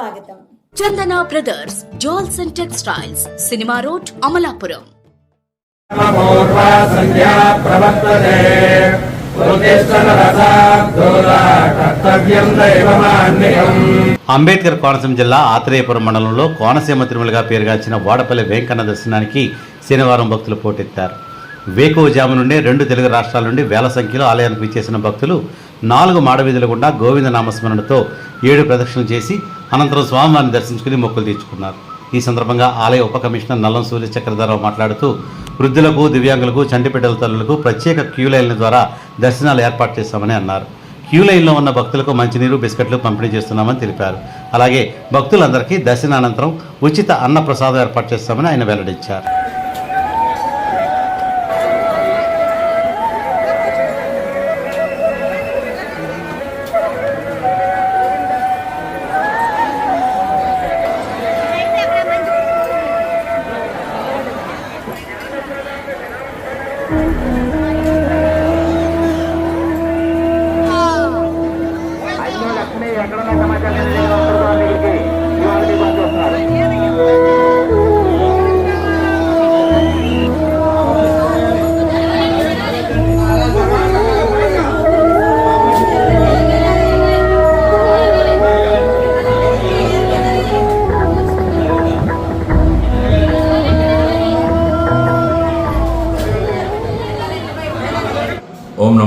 స్వాగతం. Chandana brothers jewels and textiles cinema road Amalapuram. Ambedkar Konaseema జిల్లా ఆత్రేయపురం మండలంలో కోనసీమ తిరుమలగా పేరుగాంచిన వాడపల్లి వెంకన్న దర్శనానికి శనివారం భక్తులు పోటెత్తారు. వేకువజాము నుండే రెండు తెలుగు రాష్ట్రాల నుండి వేల సంఖ్యలో ఆలయానికి విచ్చేసిన భక్తులు నాలుగు మాడవీధుల గుండా గోవింద నామస్మరణతో ఏడు ప్రదక్షిణలు చేసి అనంతరం స్వామివారిని దర్శించుకుని మొక్కులు తీర్చుకున్నారు. ఈ సందర్భంగా ఆలయ ఉప కమిషనర్ నల్లం సూర్య చక్రధరరావు మాట్లాడుతూ వృద్ధులకు దివ్యాంగులకు చంటిబిడ్డల తల్లులకు ప్రత్యేక క్యూ లైన్ల ద్వారా దర్శనాలు ఏర్పాటు చేస్తామని అన్నారు. క్యూ లైన్లో ఉన్న భక్తులకు మంచినీరు బిస్కెట్లు పంపిణీ చేస్తున్నామని తెలిపారు. అలాగే భక్తులందరికీ దర్శనానంతరం ఉచిత అన్న ప్రసాదం ఏర్పాటు చేస్తామని ఆయన వెల్లడించారు.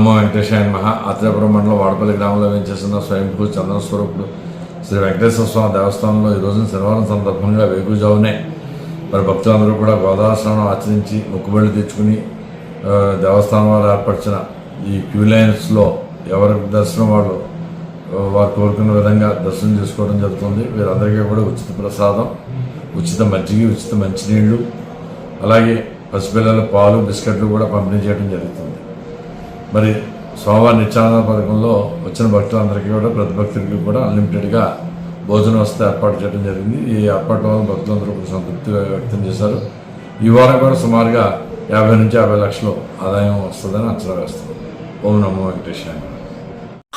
నమో వెంకటేశాయ మహా ఆత్రేపురం మండలం వాడపల్లి గ్రామంలో వేయించేసిన స్వయంభూ చంద్ర స్వరూపుడు శ్రీ వెంకటేశ్వర స్వామి దేవస్థానంలో ఈరోజు శనివారం సందర్భంగా వేకుజావునే మరి భక్తులందరూ కూడా గోదావరస్నానం ఆచరించి మొక్కుబళ్ళు తెచ్చుకుని దేవస్థానం వారు ఏర్పరిచిన ఈ క్యూ లైన్స్లో ఎవరి దర్శనం వాళ్ళు వారు కోరుకున్న విధంగా దర్శనం చేసుకోవడం జరుగుతుంది. వీరందరికీ కూడా ఉచిత ప్రసాదం ఉచిత మజ్జిగ ఉచిత మంచినీళ్ళు అలాగే పసిపిల్లల పాలు బిస్కెట్లు కూడా పంపిణీ చేయడం జరుగుతుంది. మరి స్వామివారి నిత్యానంద పథకంలో వచ్చిన భక్తులందరికీ కూడా ప్రతి భక్తులకి కూడా అన్లిమిటెడ్గా భోజన వసతి ఏర్పాటు చేయడం జరిగింది. ఈ ఏర్పాటు వల్ల భక్తులందరూ కూడా సంతృప్తి వ్యక్తం చేశారు. ఈ వారం కూడా సుమారుగా యాభై నుంచి యాభై లక్షలు ఆదాయం వస్తుందని అంచనా వేస్తుంది ఓం నమో వెంకటేశ్వర